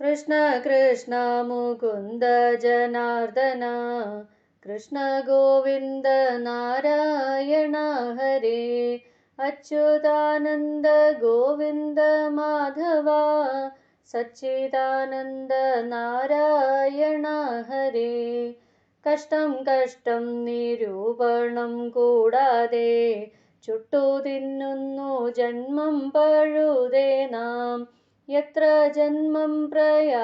കൃഷ്ണ കൃഷ്ണ മുകുന്ദ ജനാർദ്ദന കൃഷ്ണ ഗോവിന്ദ നാരായണ ഹരേ അച്യുതാനന്ദ ഗോവിന്ദ മാധവ സച്ചിദാനന്ദ നാരായണ ഹരേ കഷ്ടം കഷ്ടം നിരൂപണം കൂടാതെ ചുട്ടു തിന്നുന്നു ജന്മം പഴുതേ നാം എത്ര ജന്മം പ്രയാസപ്പെട്ടിക്കാലം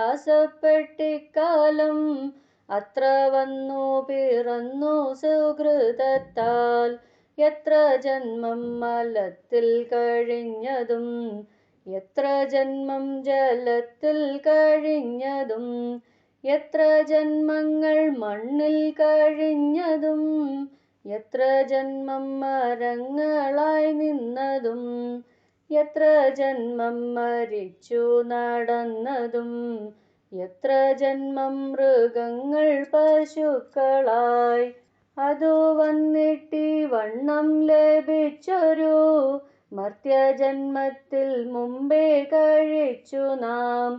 അത്ര വന്നു പിറന്നു സുഹൃതത്താൽ. എത്ര ജന്മം മലത്തിൽ കഴിഞ്ഞതും എത്ര ജന്മം ജലത്തിൽ കഴിഞ്ഞതും എത്ര ജന്മങ്ങൾ മണ്ണിൽ കഴിഞ്ഞതും എത്ര ജന്മം മരങ്ങളായി നിന്നതും എത്ര ജന്മം മരിച്ചു നടന്നതും എത്ര ജന്മം മൃഗങ്ങൾ പശുക്കളായി. അതു വന്നിട്ടി വണ്ണം ലഭിച്ചൊരു മർത്യജന്മത്തിൽ മുമ്പേ കഴിച്ചു നാം.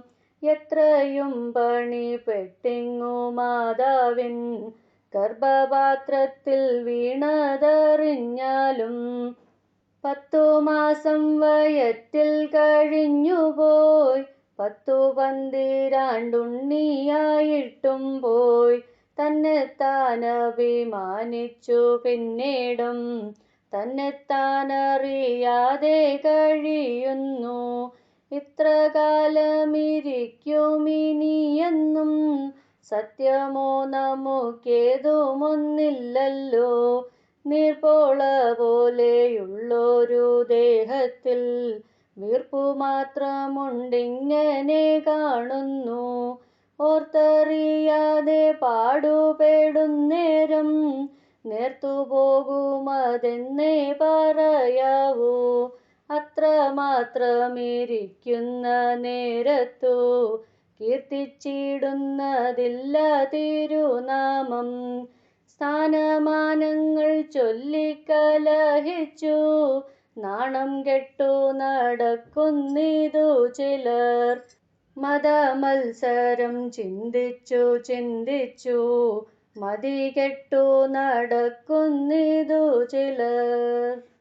എത്രയും പണി പെട്ടിങ്ങു മാതാവിൻ ഗർഭപാത്രത്തിൽ വീണതറിഞ്ഞാലും പത്തു മാസം വയറ്റിൽ കഴിഞ്ഞുപോയി. പത്തു പന്തിരാണ്ടുണ്ണിയായിട്ടും പോയി. തന്നെത്താൻ അഭിമാനിച്ചു പിന്നീടും. തന്നെത്താനറിയാതെ കഴിയുന്നു. ഇത്ര കാലമിരിക്കും ഇനിയെന്നും സത്യമോ നമുക്കേതുമൊന്നില്ലല്ലോ. നീർപ്പോള പോലെയുള്ളൊരു ദേഹത്തിൽ വീർപ്പു മാത്രമുണ്ടിങ്ങനെ കാണുന്നു. ഓർത്തറിയാതെ പാടുപെടുന്നേരം നേർത്തുപോകുമതെന്നേ പറയാവൂ പറയാവൂ. അത്രമാത്രമിരിക്കുന്ന നേരത്തു കീർത്തിച്ചിടുന്നതില്ല തിരുനാമം. സ്ഥാനമാനങ്ങൾ ചൊല്ലിക്കലഹിച്ചു നാണം കെട്ടു നടക്കുന്നിതു ചിലർ. മതമത്സരം ചിന്തിച്ചു ചിന്തിച്ചു. മതി കെട്ടു നടക്കുന്നിതു ചിലർ.